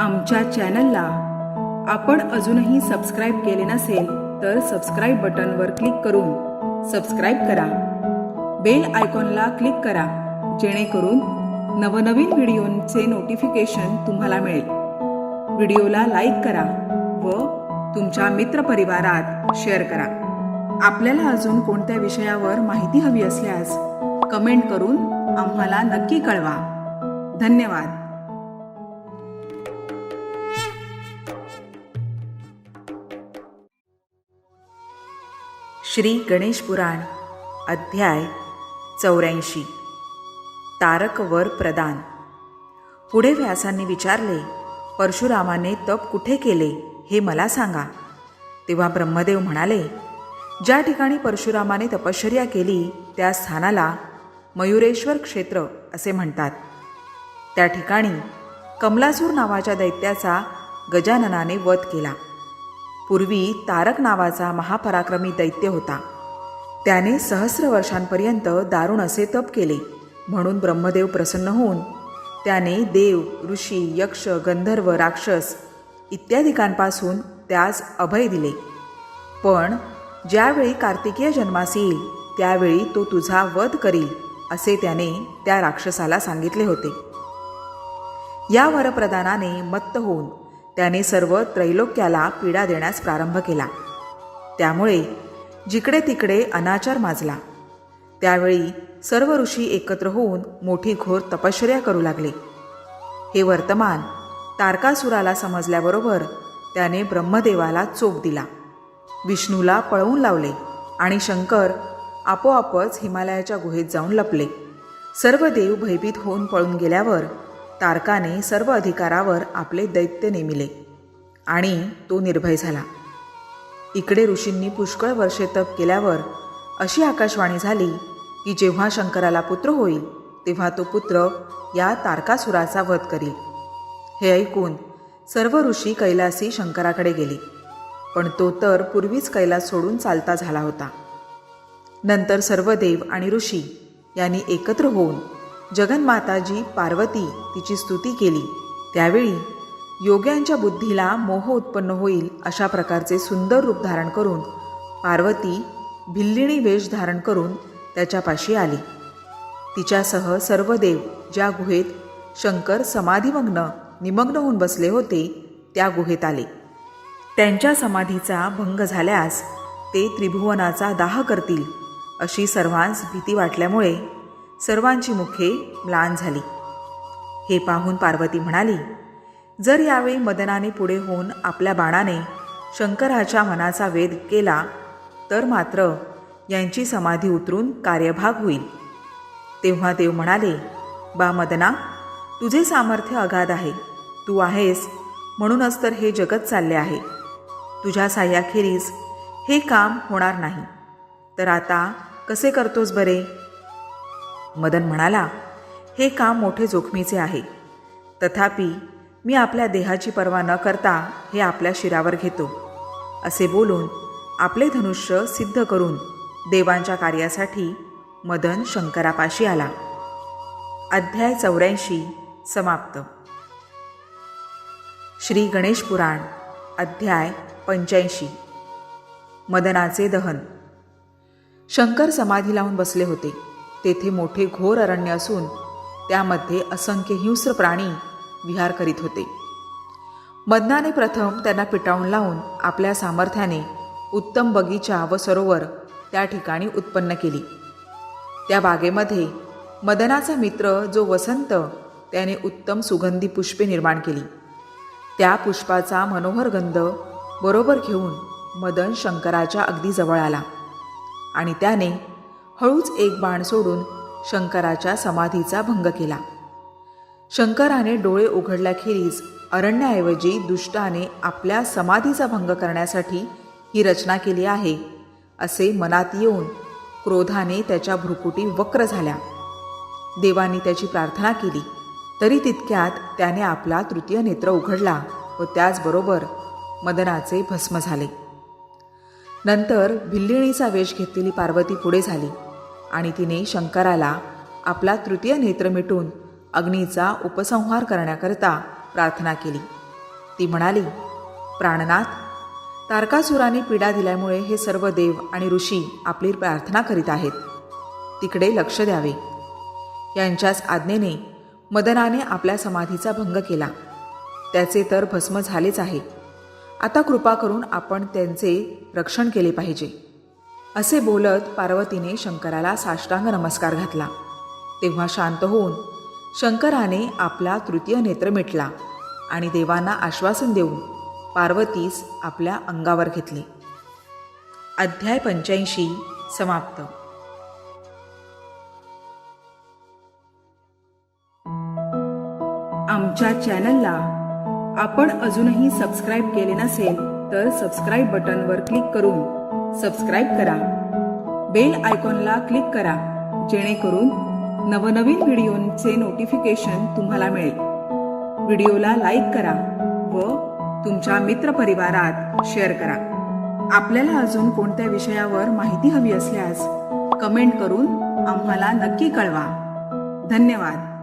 आमच्या चॅनलला आपण अजूनही सबस्क्राईब केले नसेल तर सबस्क्राईब बटनवर क्लिक करून सबस्क्राईब करा. बेल आयकॉनला क्लिक करा जेणेकरून नवनवीन व्हिडिओंचे नोटिफिकेशन तुम्हाला मिळेल. व्हिडिओला लाईक करा व तुमच्या मित्रपरिवारात शेअर करा. आपल्याला अजून कोणत्या विषयावर माहिती हवी असल्यास कमेंट करून आम्हाला नक्की कळवा. धन्यवाद. श्री गणेश पुराण अध्याय चौऱ्याऐंशी. तारकवर प्रदान. पुढे व्यासांनी विचारले परशुरामाने तप कुठे केले हे मला सांगा. तेव्हा ब्रह्मदेव म्हणाले ज्या ठिकाणी परशुरामाने तपश्चर्या केली त्या स्थानाला मयुरेश्वर क्षेत्र असे म्हणतात. त्या ठिकाणी कमलासूर नावाच्या दैत्याचा गजाननाने वध केला. पूर्वी तारक नावाचा महापराक्रमी दैत्य होता. त्याने सहस्र वर्षांपर्यंत दारुण असे तप केले म्हणून ब्रह्मदेव प्रसन्न होऊन त्याने देव ऋषी यक्ष गंधर्व राक्षस इत्यादिकांपासून त्यास अभय दिले. पण ज्यावेळी कार्तिकीय जन्मास येईल त्यावेळी तो तुझा वध करील असे त्याने त्या राक्षसाला सांगितले होते. या वरप्रदानाने मत्त होऊन त्याने सर्व त्रैलोक्याला पीडा देण्यास प्रारंभ केला. त्यामुळे जिकडे तिकडे अनाचार माजला. त्यावेळी सर्व ऋषी एकत्र होऊन मोठी घोर तपश्चर्या करू लागले. हे वर्तमान तारकासुराला समजल्याबरोबर त्याने ब्रह्मदेवाला चोप दिला. विष्णूला पळवून लावले आणि शंकर आपोआपच हिमालयाच्या गुहेत जाऊन लपले. सर्व देव भयभीत होऊन पळून गेल्यावर तारकाने सर्व अधिकारावर आपले दैत्य नेमिले आणि तो निर्भय झाला. इकडे ऋषींनी पुष्कळ वर्षे तप केल्यावर अशी आकाशवाणी झाली की जेव्हा शंकराला पुत्र होईल तेव्हा तो पुत्र या तारकासुराचा वध करील. हे ऐकून सर्व ऋषी कैलासी शंकराकडे गेले पण तो तर पूर्वीच कैलास सोडून चालता झाला होता. नंतर सर्व देव आणि ऋषी यांनी एकत्र होऊन जगन्माताजी पार्वती तिची स्तुती केली. त्यावेळी योग्यांच्या बुद्धीला मोह उत्पन्न होईल अशा प्रकारचे सुंदर रूप धारण करून पार्वती भिल्लिणी वेश धारण करून त्याच्यापाशी आली. तिच्यासह सर्व देव ज्या गुहेत शंकर समाधिमग्न निमग्न होऊन बसले होते त्या गुहेत आले. त्यांच्या समाधीचा भंग झाल्यास ते त्रिभुवनाचा दाह करतील अशी सर्वांस भीती वाटल्यामुळे सर्वांची मुखे म्लान झाली. हे पाहून पार्वती म्हणाली जर यावेळी मदनाने पुढे होऊन आपल्या बाणाने शंकराच्या मनाचा वेध केला तर मात्र यांची समाधी उतरून कार्यभाग होईल. तेव्हा देव म्हणाले बा मदना तुझे सामर्थ्य अगाध आहे. तू आहेस म्हणूनच तर हे जगत चालले आहे. तुझ्या साह्याखेरीज हे काम होणार नाही. तर आता कसे करतोस बरे? मदन म्हणाला हे काम मोठे जोखमीचे आहे. तथापि मी आपल्या देहाची पर्वा न करता हे आपल्या शिरावर घेतो. असे बोलून आपले धनुष्य सिद्ध करून देवांच्या कार्यासाठी मदन शंकरापाशी आला. अध्याय चौऱ्याऐंशी समाप्त. श्री गणेश पुराण अध्याय पंच्याऐंशी. मदनाचे दहन. शंकर समाधी लावून बसले होते. तेथे मोठे घोर अरण्य असून त्यामध्ये असंख्य हिंस्र प्राणी विहार करीत होते. मदनाने प्रथम त्यांना पिटाळून लावून आपल्या सामर्थ्याने उत्तम बगीचा व सरोवर त्या ठिकाणी उत्पन्न केली. त्या बागेमध्ये मदनाचा मित्र जो वसंत त्याने उत्तम सुगंधी पुष्पे निर्माण केली. त्या पुष्पाचा मनोहर गंध बरोबर घेऊन मदन शंकराच्या अगदी जवळ आला आणि त्याने हळूच एक बाण सोडून शंकराच्या समाधीचा भंग केला. शंकराने डोळे उघडल्याखेरीज अरण्याऐवजी दुष्टाने आपल्या समाधीचा भंग करण्यासाठी ही रचना केली आहे असे मनात येऊन क्रोधाने त्याच्या भ्रुकुटी वक्र झाल्या. देवांनी त्याची प्रार्थना केली तरी तितक्यात त्याने आपला तृतीय नेत्र उघडला व त्याचबरोबर मदनाचे भस्म झाले. नंतर भिल्लिणीचा वेश घेतलेली पार्वती पुढे झाली. आणि तिने शंकराला आपला तृतीय नेत्र मिटून अग्नीचा उपसंहार करण्याकरता प्रार्थना केली. ती म्हणाली प्राणनाथ तारकासुराने पीडा दिल्यामुळे हे सर्व देव आणि ऋषी आपली प्रार्थना करीत आहेत. तिकडे लक्ष द्यावे. यांच्याच आज्ञेने मदनाने आपल्या समाधीचा भंग केला. त्याचे तर भस्म झालेच आहे. आता कृपा करून आपण त्यांचे रक्षण केले पाहिजे. असे बोलत पार्वतीने शंकराला साष्टांग नमस्कार घातला. तेव्हा शांत होऊन शंकराने आपला तृतीय नेत्र मिटला आणि देवांना आश्वासन देऊन पार्वतीस आपल्या अंगावर घेतले. अध्याय पंच्याऐंशी समाप्त. आमच्या चॅनलला आपण अजूनही सबस्क्राईब केले नसेल तर सबस्क्राईब बटनवर क्लिक करून सबस्क्राईब करा. बेल आयकॉनला क्लिक करा जेणेकरून नवनवीन व्हिडिओंचे नोटिफिकेशन तुम्हाला मिळेल. व्हिडिओला लाईक करा व तुमच्या मित्रपरिवारात शेअर करा. आपल्याला अजून कोणत्या विषयावर माहिती हवी असल्यास कमेंट करून आम्हाला नक्की कळवा. धन्यवाद.